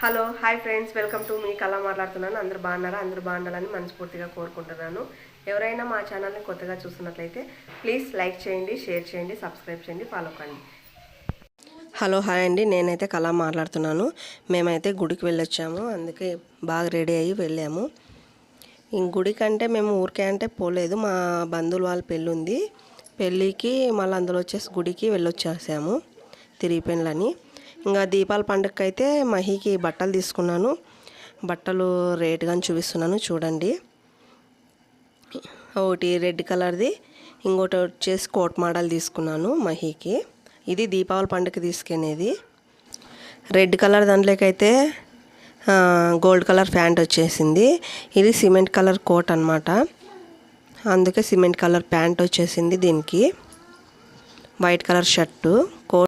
Hello hi friends welcome to మీ కళ మాట్లాడుతున్నాను. అందరు బాగున్నారా? అందరు బాగుండాలని మనస్ఫూర్తిగా కోరుకుంటున్నాను. ఎవరైనా మా ఛానల్ని కొత్తగా చూస్తున్నట్లయితే ప్లీజ్ లైక్ చేయండి షేర్ చేయండి సబ్స్క్రైబ్ చేయండి ఫాలో కండి. హలో హాయ్ అండి. నేనైతే కళ మాట్లాడుతున్నాను. మేమైతే గుడికి వెళ్ళొచ్చాము. అందుకే బాగా రెడీ అయ్యి వెళ్ళాము. గుడికి అంటే మేము ఊరికే అంటే పోలేదు. మా బంధువుల వాళ్ళ పెళ్ళి ఉంది. పెళ్ళికి మళ్ళీ అందులో వచ్చేసి గుడికి వెళ్ళొచ్చేసాము. తిరిగి పెళ్ళని ఇంకా దీపాల పండుగకి అయితే మహికి బట్టలు తీసుకున్నాను. బట్టలు రేట్ కానీ చూపిస్తున్నాను చూడండి. ఒకటి రెడ్ కలర్ది ఇంకోటి వచ్చేసి కోట్ మోడల్ తీసుకున్నాను మహికి. ఇది దీపావళి పండుగకి తీసుకునేది రెడ్ కలర్ దాంట్లోకైతే గోల్డ్ కలర్ ప్యాంట్ వచ్చేసింది. ఇది సిమెంట్ కలర్ కోట్ అనమాట అందుకే సిమెంట్ కలర్ ప్యాంట్ వచ్చేసింది దీనికి. వైట్ కలర్ షర్టు కోట్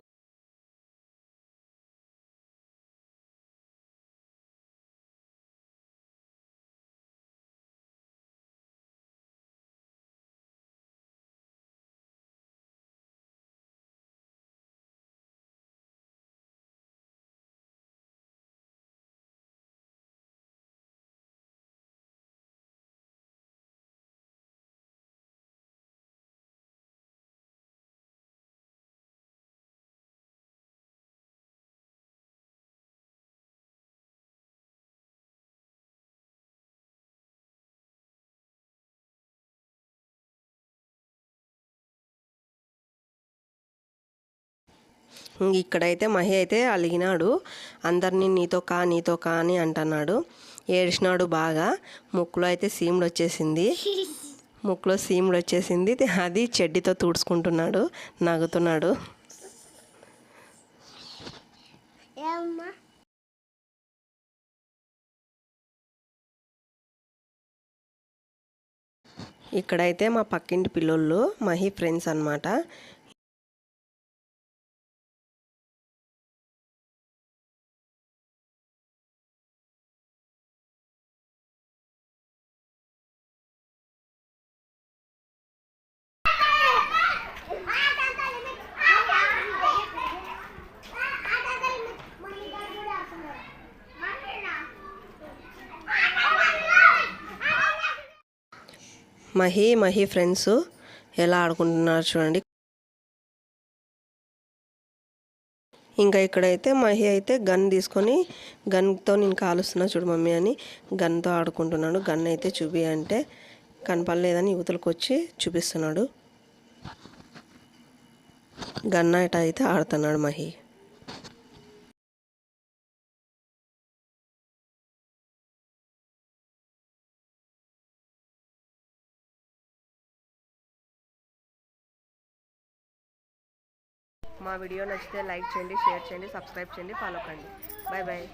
ఇక్కడైతే మహి అయితే అలిగినాడు. అందరినీ నీతో కా నీతో కా అని అంటున్నాడు. ఏడిచినాడు బాగా. ముక్కులో అయితే సీముడు వచ్చేసింది. ముక్కులో సీముడు వచ్చేసింది. అది చెడ్డితో తుడుచుకుంటున్నాడు. నవ్వుతున్నాడు ఏమ్మా? ఇక్కడైతే మా పక్కింటి పిల్లోళ్ళు మహి ఫ్రెండ్స్ అన్నమాట. మహి మహి ఫ్రెండ్స్ ఎలా ఆడుకుంటున్నారు చూడండి. ఇంకా ఇక్కడైతే మహి అయితే గన్ తీసుకొని గన్తో నేను కాలుస్తున్నా చూడు మమ్మీ అని. గన్తో ఆడుకుంటున్నాడు. గన్ అయితే చూపి అంటే కనపడలేదని యువతలకు వచ్చి చూపిస్తున్నాడు. గన్ ఇట అయితే ఆడుతున్నాడు మహి. మా వీడియో నచ్చితే లైక్ చేయండి షేర్ చేయండి సబ్స్క్రైబ్ చేయండి ఫాలో కండి. Bye bye